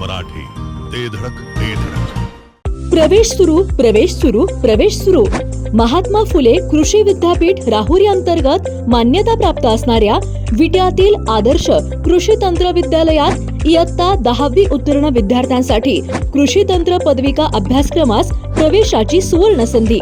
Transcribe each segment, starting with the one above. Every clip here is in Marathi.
मराठी. ते धडक ते धडक. प्रवेश सुरू प्रवेश सुरू प्रवेश सुरू. महात्मा फुले कृषी विद्यापीठ राहुरी अंतर्गत मान्यता प्राप्त असणाऱ्या विट्यातील आदर्श कृषी तंत्र विद्यालयात इयत्ता दहावी उत्तीर्ण विद्यार्थ्यांसाठी कृषी तंत्र पदविका अभ्यासक्रमास प्रवेशाची सुवर्ण संधी.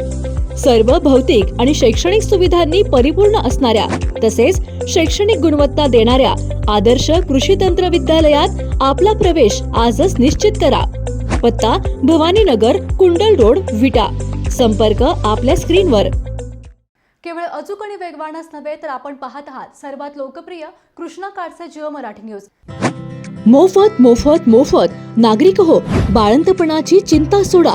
सर्व भौतिक आणि शैक्षणिक सुविधांनी परिपूर्ण असणाऱ्या तसेच शैक्षणिक गुणवत्ता देणाऱ्या आदर्श कृषी तंत्र विद्यालयात आपला प्रवेश आजच निश्चित करा. पत्ता भवानीनगर कुंडल रोड विटा. संपर्क आपल्या स्क्रीनवर. केवळ अचूक आणि वेगवानच नव्हे तर आपण पाहत आहात सर्वात लोकप्रिय कृष्णा काडचे जिओ मराठी न्यूज. मोफत मोफत मोफत. नागरिक हो बाळंतपणाची चिंता सोडा.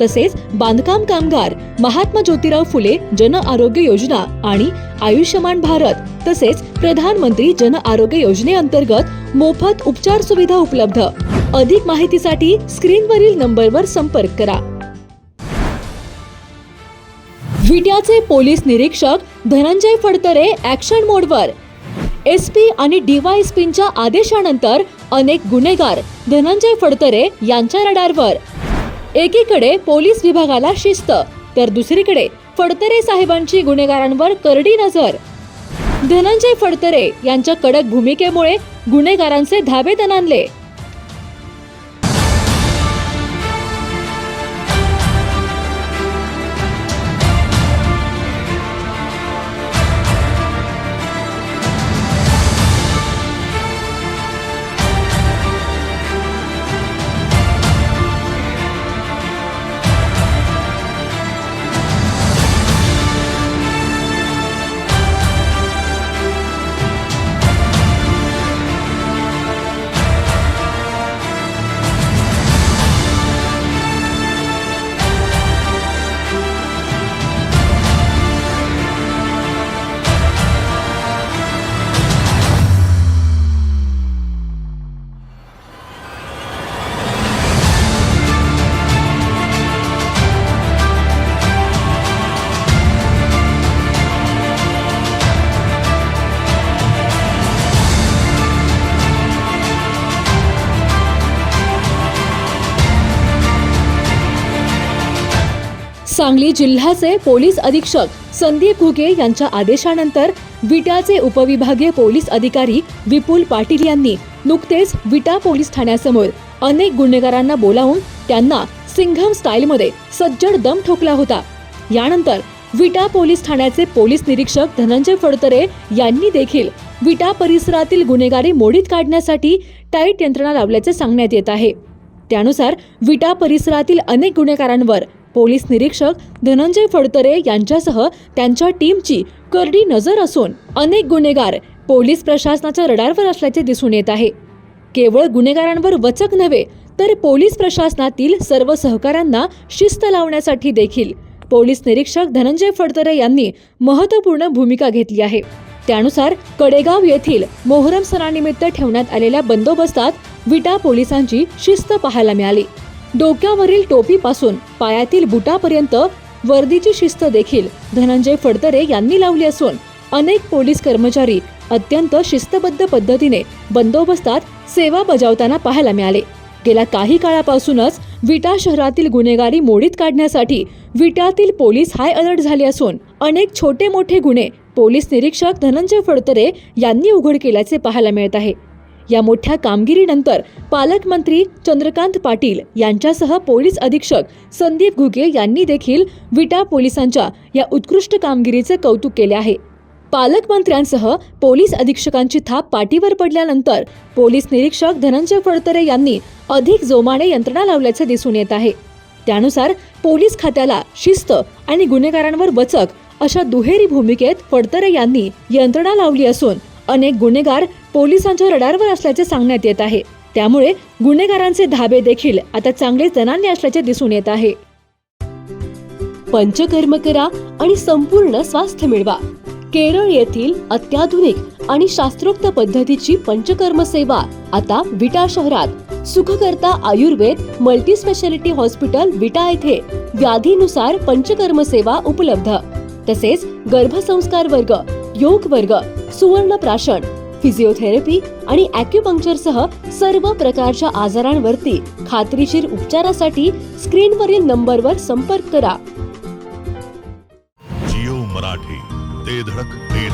तसेच बांधकाम कामगार महात्मा ज्योतिराव फुले जन आरोग्य योजना आणि आयुष्यमान भारत तसेच प्रधानमंत्री जन आरोग्य योजनेअंतर्गत मोफत उपचार सुविधा उपलब्ध. अधिक माहितीसाठी स्क्रीनवरील नंबरवर संपर्क करा. विट्याचे पोलीस निरीक्षक धनंजय फडतरे ऍक्शन मोडवर एस पी आणि डीवायएसपींच्या आदेशानंतर अनेक गुन्हेगार धनंजय फडतरे यांच्या रडारवर. एकीकडे पोलीस विभागाला शिस्त तर दुसरीकडे फडतरे साहेबांची गुन्हेगारांवर करडी नजर. धनंजय फडतरे यांच्या कडक भूमिकेमुळे गुन्हेगारांचे धाबे दणाणले सांगली जिल्ह्याचे पोलीस अधीक्षक संदीप घुगे यांच्या आदेशानंतर विटाचे उपविभागीय पोलीस अधिकारी विपुल पाटील यांनी नुकतेच विटा पोलीस ठाण्यासमोर अनेक गुन्हेगारांना बोलावून त्यांना सिंघम स्टाईलमध्ये सज्जड दम ठोकला होता. यानंतर विटा पोलीस ठाण्याचे पोलीस निरीक्षक धनंजय फडतरे यांनी देखील विटा परिसरातील गुन्हेगारी मोडीत काढण्यासाठी टाईट यंत्रणा लावल्याचे सांगण्यात येत आहे. त्यानुसार विटा परिसरातील अनेक गुन्हेगारांवर पोलीस निरीक्षक धनंजय फडतरे यांच्यासह त्यांच्या टीमची करडी नजर असून अनेक गुन्हेगार पोलीस प्रशासनाच्या रडारवर असल्याचे दिसून येत आहे. केवळ गुन्हेगारांवर वचक नव्हे तर पोलीस प्रशासनातील सर्व सहकाऱ्यांना शिस्त लावण्यासाठी देखील पोलीस निरीक्षक धनंजय फडतरे यांनी महत्त्वपूर्ण भूमिका घेतली आहे. त्यानुसार कडेगाव येथील मोहरम सणानिमित्त ठेवण्यात आलेल्या बंदोबस्तात विटा पोलिसांची शिस्त पाहायला मिळाली. डोक्यावरील टोपीपासून पायातील बुटापर्यंत वर्दीची शिस्त देखील धनंजय फडतरे यांनी लावली असून अनेक पोलीस कर्मचारी अत्यंत शिस्तबद्ध पद्धतीने बंदोबस्तात सेवा बजावताना पाहायला मिळाले. गेल्या काही काळापासूनच विटा शहरातील गुन्हेगारी मोडीत काढण्यासाठी विटातील पोलीस हाय अलर्ट झाले असून अनेक छोटे मोठे गुन्हे पोलीस निरीक्षक धनंजय फडतरे यांनी उघड केल्याचे पाहायला मिळत आहे. या मोठ्या कामगिरीनंतर पालकमंत्री चंद्रकांत पाटील यांच्यासह पोलीस अधीक्षक संदीप घुगे यांनी देखील विटा पोलिसांच्या या उत्कृष्ट कामगिरीचे कौतुक केले आहे. पालकमंत्र्यांसह पोलीस अधीक्षकांची थाप पाठीवर पडल्यानंतर पोलीस निरीक्षक धनंजय फडतरे यांनी अधिक जोमाने यंत्रणा लावल्याचे दिसून येत आहे. त्यानुसार पोलीस खात्याला शिस्त आणि गुन्हेगारांवर वचक अशा दुहेरी भूमिकेत फडतरे यांनी यंत्रणा लावली असून अनेक गुन्हेगार पोलिसांच्या रडारवर असल्याचे सांगण्यात येत आहे. त्यामुळे गुन्हेगारांचे धाबे देखील आता चांगले जणांनी असल्याचे दिसून येत आहे. पंचकर्म करा आणि संपूर्ण स्वास्थ्य मिळवा. केरळ येथील अत्याधुनिक आणि शास्त्रोक्त पद्धतीची पंचकर्म सेवा आता विटा शहरात. Sukhkarta Ayurved multi speciality hospital Vita येथे व्याधीनुसार पंचकर्म सेवा उपलब्ध. तसेच गर्भसंस्कार वर्ग योग वर्ग सुवर्ण प्राशन फिजिओथेरपी आणि अॅक्युपंक्चरसह सर्व प्रकारच्या आजारांवरती खात्रीशीर उपचारासाठी स्क्रीनवरील नंबरवर संपर्क करा. जिओ मराठी ते धडक ते